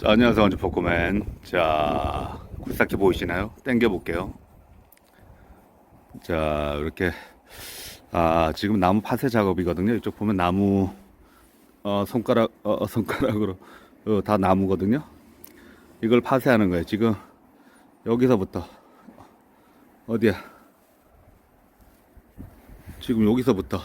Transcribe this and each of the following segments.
자, 안녕하세요. 원주 포크맨. 자, 굴삭기 보이시나요? 당겨 볼게요. 자, 이렇게, 아, 지금 나무 파쇄 작업이거든요. 이쪽 보면 나무, 어, 손가락, 어, 어, 손가락으로, 어, 다 나무거든요. 이걸 파쇄하는 거예요. 지금, 여기서부터, 어디야? 지금 여기서부터,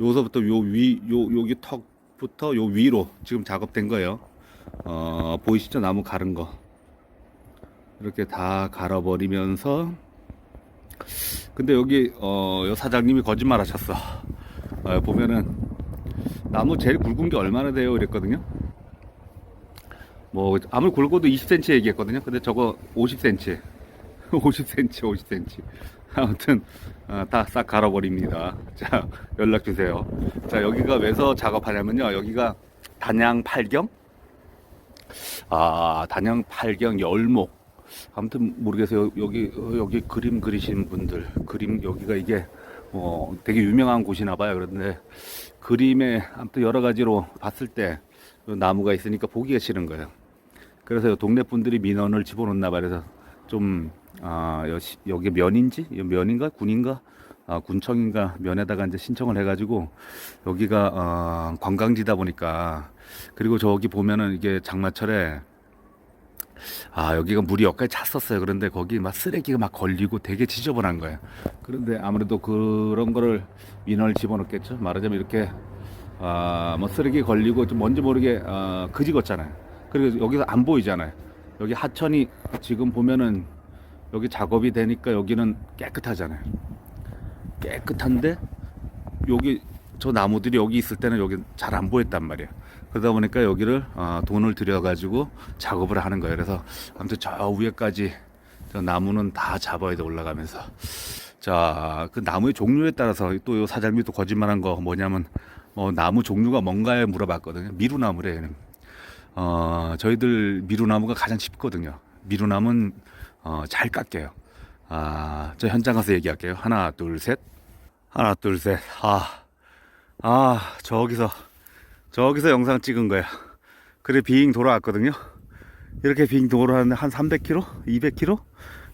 요서부터 요 위, 요, 여기 턱부터 요 위로 지금 작업된 거예요. 어, 보이시죠? 나무 가른 거. 이렇게 다 갈아버리면서, 근데 여기, 어, 여 사장님이 거짓말 하셨어. 어, 보면은, 나무 제일 굵은 게 얼마나 돼요? 이랬거든요. 뭐, 아무리 굵어도 20cm 얘기했거든요. 근데 저거 50cm. 50cm, 50cm. 아무튼, 어, 다싹 갈아버립니다. 자, 연락 주세요. 자, 여기가 왜서 작업하냐면요. 여기가 단양 팔경? 아, 단양 팔경 열목. 아무튼 모르겠어요. 여기, 여기 그림 그리신 분들. 그림, 여기가 이게, 어, 되게 유명한 곳이나 봐요. 그런데 그림에 아무튼 여러 가지로 봤을 때 나무가 있으니까 보기가 싫은 거예요. 그래서 동네 분들이 민원을 집어넣나 봐요. 그래서 좀, 아, 여, 여기 면인지? 면인가? 군인가? 아, 군청인가? 면에다가 이제 신청을 해가지고 여기가, 어, 관광지다 보니까 그리고 저기 보면은 이게 장마철에 아, 여기가 물이 여기까지 찼었어요. 그런데 거기 막 쓰레기가 막 걸리고 되게 지저분한 거예요. 그런데 아무래도 그런 거를 민원을 집어넣겠죠. 말하자면 이렇게, 아, 뭐 쓰레기 걸리고 좀 뭔지 모르게, 아, 그지었잖아요. 그리고 여기서 안 보이잖아요. 여기 하천이 지금 보면은 여기 작업이 되니까 여기는 깨끗하잖아요. 깨끗한데 여기 저 나무들이 여기 있을 때는 여기 잘 안 보였단 말이에요. 그러다 보니까 여기를 어, 돈을 들여가지고 작업을 하는 거예요. 그래서 아무튼 저 위에까지 저 나무는 다 잡아야 돼 올라가면서. 자, 그 나무의 종류에 따라서 또요 사장님이 또 거짓말한 거 뭐냐면 뭐 나무 종류가 뭔가에 물어봤거든요. 미루나무래. 얘는. 어, 저희들 미루나무가 가장 쉽거든요. 미루나무는 어, 잘 깎여요. 아, 저 현장 가서 얘기할게요. 하나, 둘, 셋. 하나, 둘, 셋. 아, 아, 저기서, 저기서 영상 찍은 거야. 그래, 빙 돌아왔거든요. 이렇게 빙 돌아왔는데 한 300km? 200km?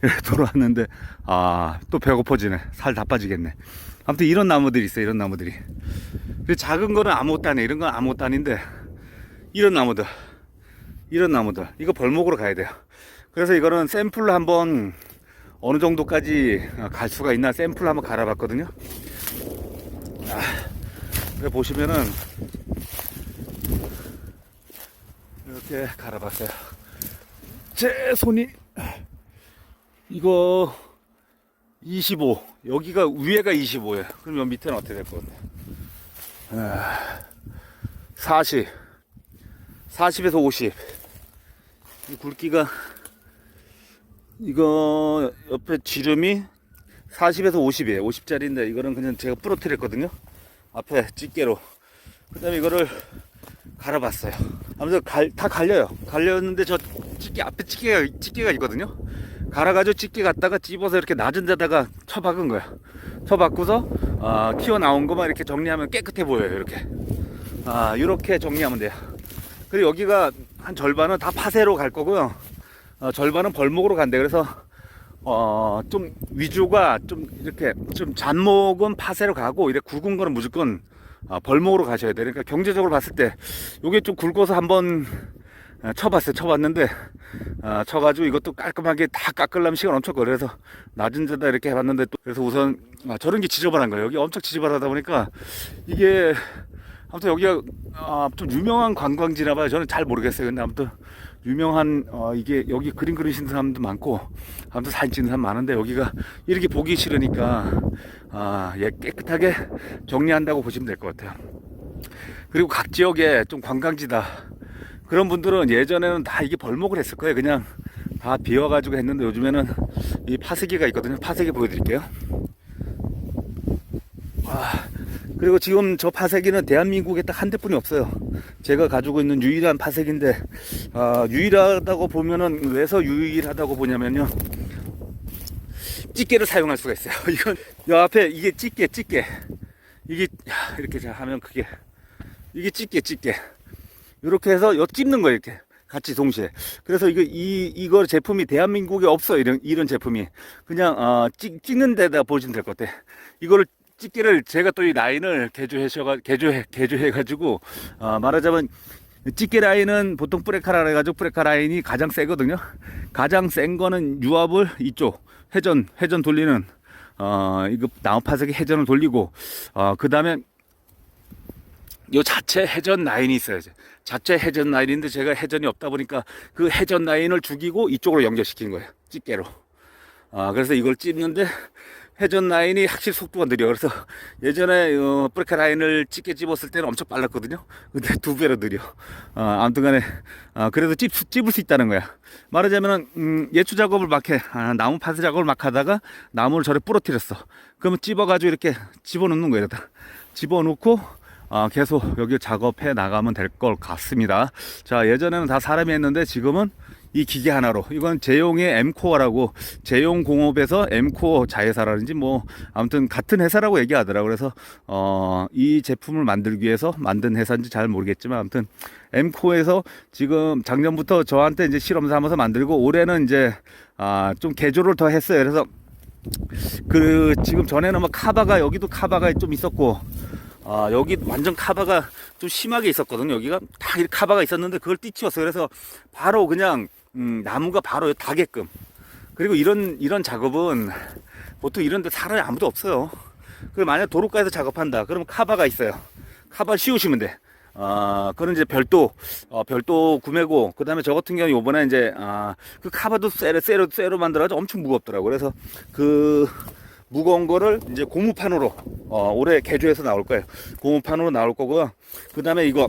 이렇게 돌아왔는데, 아, 또 배고파지네. 살 다 빠지겠네. 아무튼 이런 나무들이 있어요, 이런 나무들이. 작은 거는 아무것도 아니에요. 이런 건 아무것도 아닌데, 이런 나무들. 이런 나무들. 이거 벌목으로 가야 돼요. 그래서 이거는 샘플로 한번 어느 정도까지 갈 수가 있나 샘플 한번 갈아봤거든요. 아, 보시면은 이렇게 갈아봤어요. 제 손이 이거 25 여기가 위에가 25예요. 그럼 여 밑에는 어떻게 될 것 같나요? 아, 40 40에서 50이 굵기가 이거 옆에 지름이 40에서 50이에요. 50짜리인데 이거는 그냥 제가 부러뜨렸거든요. 앞에 집게로. 그 다음에 이거를 갈아봤어요. 아무튼 갈, 다 갈려요. 갈렸는데 저 집게, 앞에 집게가, 집게가 있거든요. 갈아가지고 집게 갖다가 집어서 이렇게 낮은 데다가 쳐박은 거예요. 쳐박고서, 아, 튀어나온 것만 이렇게 정리하면 깨끗해 보여요. 이렇게. 아, 이렇게 정리하면 돼요. 그리고 여기가 한 절반은 다 파쇄로 갈 거고요. 어, 절반은 벌목으로 간대. 그래서 어, 좀 위주가 좀 이렇게 좀 잔목은 파쇄로 가고 이래 굵은 거는 무조건 어, 벌목으로 가셔야 돼. 그러니까 경제적으로 봤을 때 이게 좀 굵어서 한번 어, 쳐봤어요. 쳐봤는데 어, 쳐가지고 이것도 깔끔하게 다 깎으려면 시간 엄청 걸려. 그래서 낮은 데다 이렇게 해봤는데 또 그래서 우선 아, 저런 게 지저분한 거예요. 여기 엄청 지저분하다 보니까 이게 아무튼 여기가 아, 좀 유명한 관광지나 봐요. 저는 잘 모르겠어요. 근데 아무튼 유명한 어, 이게 여기 그림 그리시는 사람도 많고 아무튼 사진 찍는 사람 많은데 여기가 이렇게 보기 싫으니까 아, 예, 깨끗하게 정리한다고 보시면 될 것 같아요. 그리고 각 지역에 좀 관광지다. 그런 분들은 예전에는 다 이게 벌목을 했을 거예요. 그냥 다 비워가지고 했는데 요즘에는 이 파쇄기가 있거든요. 파쇄기 보여드릴게요. 아, 그리고 지금 저 파쇄기는 대한민국에 딱 한 대뿐이 없어요. 제가 가지고 있는 유일한 파쇄기인데 아, 유일하다고 보면은 왜서 유일하다고 보냐면요. 집게를 사용할 수가 있어요. 이건 요 앞에 이게 집게 집게 이게 야, 이렇게 자 하면 그게 이게 집게 집게 이렇게 해서 요 찝는 거예요 이렇게 같이 동시에. 그래서 이거 이 이거 제품이 대한민국에 없어 이런 이런 제품이 그냥 어, 찍, 찍는 데다 보시면 될 것 같아. 이거를 찍기를 제가 또 이 라인을 개조해셔가 개조해 개조해 가지고 어, 말하자면 집게 라인은 보통 브레카라 해가지고 브레카 라인이 가장 세거든요. 가장 센 거는 유압을 이쪽 회전 회전 돌리는 어 이거 나무 파석이 회전을 돌리고 어그 다음에 요 자체 회전 라인이 있어야죠. 자체 회전 라인인데 제가 회전이 없다 보니까 그 회전 라인을 죽이고 이쪽으로 연결시킨 거예요. 집게로. 아 그래서 이걸 찝는데 회전 라인이 확실히 속도가 느려. 그래서 예전에 어, 브레이크 라인을 찝게 찝었을 때는 엄청 빨랐거든요. 근데 두 배로 느려. 아, 아무튼간에 아, 그래도 찝, 찝을 수 있다는 거야. 말하자면은 음, 예추 작업을 막 해. 아, 나무 파스 작업을 막 하다가 나무를 저래 부러뜨렸어. 그러면 찝어가지고 이렇게 집어넣는 거예요. 이러다. 집어넣고 아, 계속 여기 작업해 나가면 될 것 같습니다. 자, 예전에는 다 사람이 했는데 지금은 이 기계 하나로. 이건 제용의 엠코어라고 제용 공업에서 엠코어 자회사라든지 뭐 아무튼 같은 회사라고 얘기하더라고. 그래서 어 이 제품을 만들기 위해서 만든 회사인지 잘 모르겠지만 아무튼 엠코에서 지금 작년부터 저한테 이제 실험 삼아서 만들고 올해는 이제 아좀 개조를 더 했어요. 그래서 그 지금 전에는 뭐 카바가 여기도 카바가 좀 있었고 아 여기 완전 카바가 좀 심하게 있었거든요. 여기가 다 카바가 있었는데 그걸 띠치웠어요. 그래서 바로 그냥 음, 나무가 바로 닿게끔 그리고 이런 이런 작업은 보통 이런데 사람이 아무도 없어요 그 만약 도로가에서 작업한다 그러면 카바가 있어요 카바 씌우시면 돼 아, 그런 이제 별도, 어, 별도 구매고, 그 다음에 저 같은 경우 요번에 이제, 아, 그 카바도 쇠로, 쇠로, 쇠로 만들어가지고 엄청 무겁더라고. 그래서 그, 무거운 거를 이제 고무판으로 어, 올해 개조해서 나올 거예요. 고무판으로 나올 거고요. 그 다음에 이거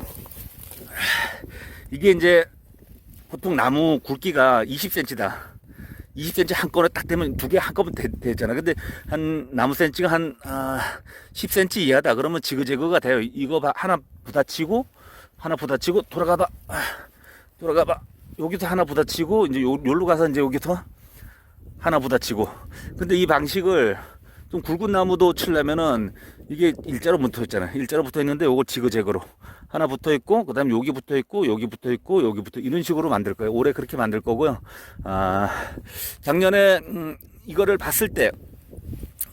이게 이제 보통 나무 굵기가 20cm다. 20cm 한 건에 딱 되면 두 개 한꺼번에 되, 되잖아. 근데 한 나무 센치가 한 아, 10cm 이하다. 그러면 지그재그가 돼요. 이거 봐, 하나 부딪히고 하나 부딪히고 돌아가봐. 아, 돌아가봐. 여기서 하나 부딪히고 이제 요, 요로 가서 이제 여기서 하나 부딪히고. 근데 이 방식을 좀 굵은 나무도 칠려면은 이게 일자로 붙어 있잖아. 일자로 붙어 있는데 요거 지그재그로 하나 붙어 있고 그다음에 여기 붙어 있고 여기 붙어 있고 여기 붙어 이런 식으로 만들 거예요. 올해 그렇게 만들 거고요. 아, 작년에 음, 이거를 봤을 때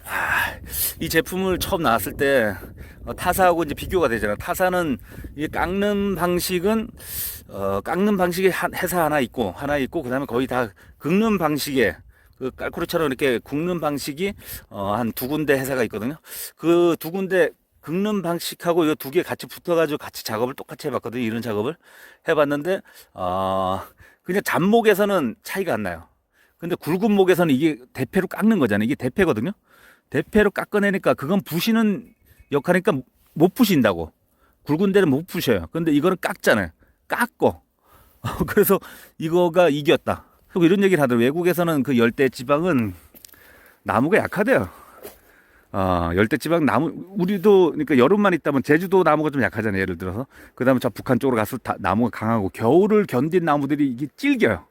아, 이 제품을 처음 나왔을 때 어, 타사하고 이제 비교가 되잖아. 타사는 이 깎는 방식은 어, 깎는 방식이 한, 회사 하나 있고 하나 있고 그다음에 거의 다 긁는 방식에 그 깔코르처럼 이렇게 굽는 방식이 어, 한 두 군데 회사가 있거든요. 그 두 군데 긁는 방식하고 이 두 개 같이 붙어가지고 같이 작업을 똑같이 해봤거든요. 이런 작업을 해봤는데 어, 그냥 잡목에서는 차이가 안 나요. 근데 굵은 목에서는 이게 대패로 깎는 거잖아요. 이게 대패거든요. 대패로 깎아내니까 그건 부시는 역할이니까 못 부신다고. 굵은 데는 못 부셔요. 근데 이거는 깎잖아요. 깎고. 그래서 이거가 이겼다. 그리고 이런 얘기를 하더라고요. 외국에서는 그 열대 지방은 나무가 약하대요. 아, 열대 지방 나무, 우리도, 그러니까 여름만 있다면 제주도 나무가 좀 약하잖아요. 예를 들어서. 그 다음에 저 북한 쪽으로 가서 다, 나무가 강하고 겨울을 견딘 나무들이 이게 찔겨요.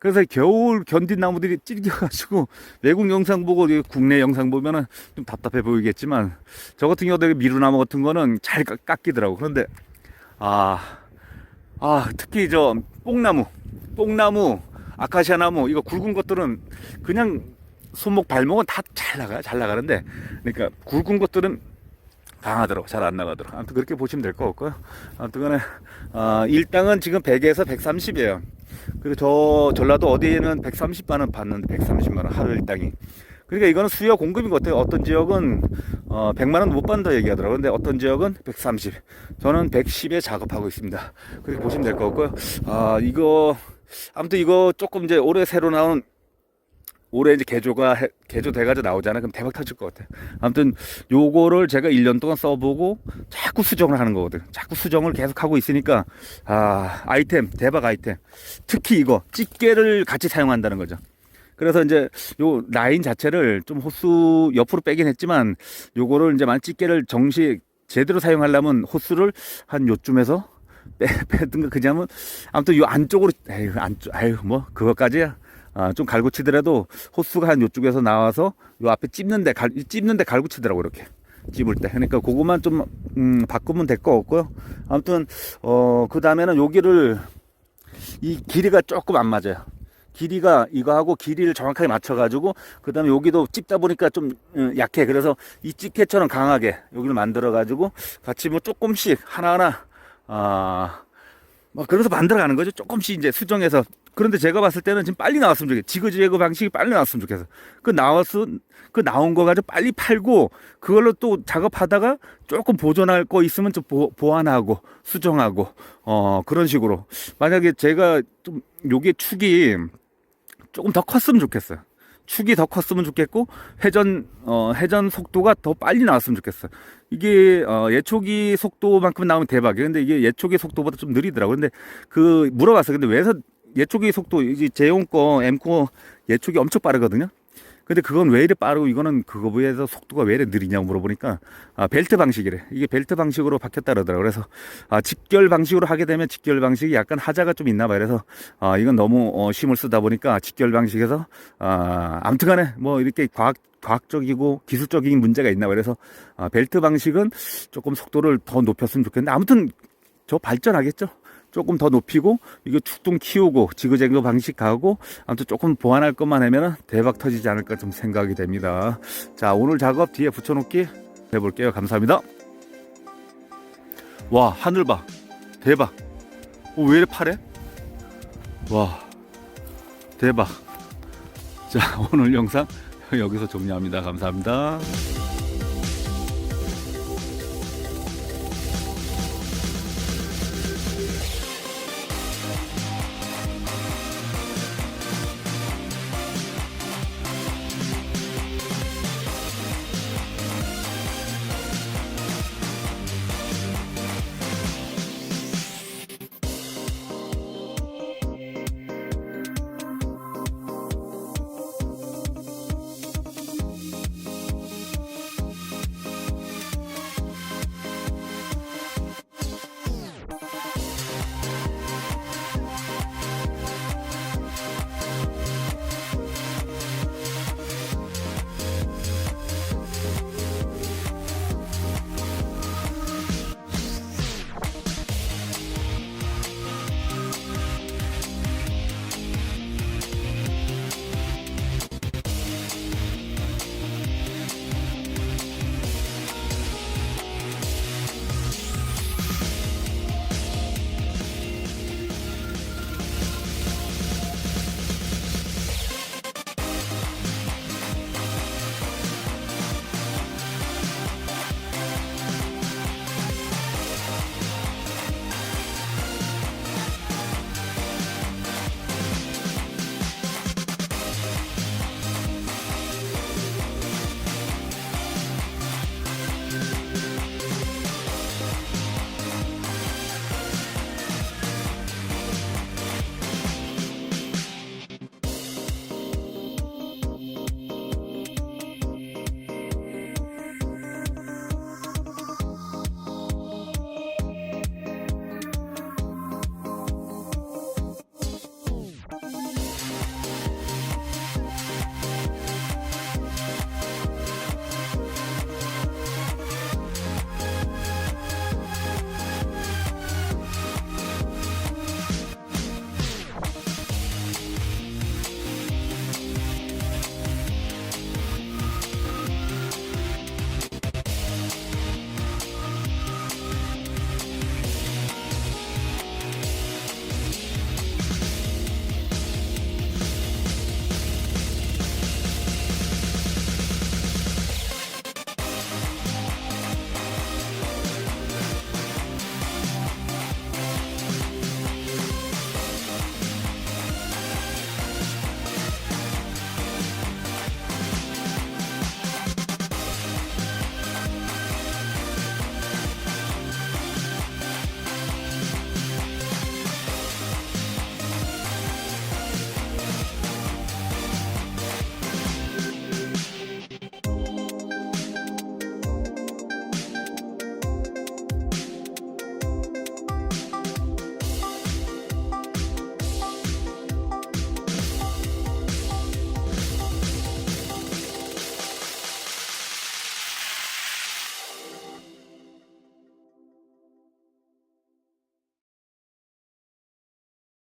그래서 겨울 견딘 나무들이 찔겨가지고 외국 영상 보고 국내 영상 보면은 좀 답답해 보이겠지만 저 같은 경우도 미루나무 같은 거는 잘 깎- 깎이더라고. 그런데 아, 아 특히 저 뽕나무, 뽕나무, 아카시아 나무 이거 굵은 것들은 그냥 손목 발목은 다 잘 나가요. 잘 나가는데 그러니까 굵은 것들은 강하더라고 잘 안 나가더라고 아무튼 그렇게 보시면 될 것 같고요. 아무튼 간에 아, 일당은 지금 100에서 130이에요. 그리고 저 전라도 어디에는 130만원 받는데 130만원 하루 일당이. 그러니까 이거는 수요 공급인 것 같아요. 어떤 지역은 어, 100만 원 못 받는다 얘기하더라고요. 근데 어떤 지역은 130 저는 110에 작업하고 있습니다. 그렇게 보시면 될 것 같고요. 아 이거 아무튼 이거 조금 이제 올해 새로 나온 올해 이제 개조가 해- 개조돼가지고 나오잖아. 그럼 대박 터질 것 같아. 아무튼 요거를 제가 1년 동안 써보고 자꾸 수정을 하는 거거든. 자꾸 수정을 계속 하고 있으니까 아 아이템 대박 아이템. 특히 이거 집게를 같이 사용한다는 거죠. 그래서 이제 요 라인 자체를 좀 호수 옆으로 빼긴 했지만 요거를 이제 만 집게를 정식 제대로 사용하려면 호수를 한 요쯤에서 빼, 빼든가 그냐면 아무튼 요 안쪽으로 에휴 안쪽 아유 뭐 그것까지야 아, 좀 갈고 치더라도 호수가 한 요쪽에서 나와서 요 앞에 찝는데 갈 찝는데 갈고 치더라고 이렇게 찝을 때 그러니까 그거만 좀 음, 바꾸면 될것 같고요 아무튼 어그 다음에는 여기를 이 길이가 조금 안 맞아요. 길이가 이거하고 길이를 정확하게 맞춰가지고 그 다음에 여기도 찝다 보니까 좀 어, 약해. 그래서 이 집게처럼 강하게 여기를 만들어가지고 같이 뭐 조금씩 하나하나 아, 뭐 그래서 만들어가는 거죠. 조금씩 이제 수정해서. 그런데 제가 봤을 때는 지금 빨리 나왔으면 좋겠어. 지그재그 방식이 빨리 나왔으면 좋겠어. 그 나왔어, 그 나온 거 가지고 빨리 팔고 그걸로 또 작업하다가 조금 보존할 거 있으면 좀 보, 보완하고 수정하고 어 그런 식으로 만약에 제가 좀 요게 축이 조금 더 컸으면 좋겠어요. 축이 더 컸으면 좋겠고 회전 어 회전 속도가 더 빨리 나왔으면 좋겠어요. 이게 어 예초기 속도만큼 나오면 대박이에요. 근데 이게 예초기 속도보다 좀 느리더라고요. 근데 그 물어봤어요. 근데 왜서 예초기 속도 이제 제용 거 M 코어 예초기 엄청 빠르거든요. 근데 그건 왜 이래 빠르고 이거는 그거 비해서 속도가 왜 이래 느리냐고 물어보니까 아, 벨트 방식이래. 이게 벨트 방식으로 바뀌었다 그러더라고요. 그래서 아, 직결 방식으로 하게 되면 직결 방식이 약간 하자가 좀 있나 봐요. 그래서 아, 이건 너무 어, 힘을 쓰다 보니까 직결 방식에서 아, 아무튼 간에 뭐 이렇게 과학 과학적이고 기술적인 문제가 있나 봐요. 그래서 아, 벨트 방식은 조금 속도를 더 높였으면 좋겠는데 아무튼 저 발전하겠죠. 조금 더 높이고 이거 축동 키우고 지그재그 방식 가고 아무튼 조금 보완할 것만 하면은 대박 터지지 않을까 좀 생각이 됩니다. 자 오늘 작업 뒤에 붙여놓기 해볼게요. 감사합니다. 와 하늘 봐 대박. 어, 왜 이래 파래? 와 대박. 자 오늘 영상 여기서 종료합니다. 감사합니다.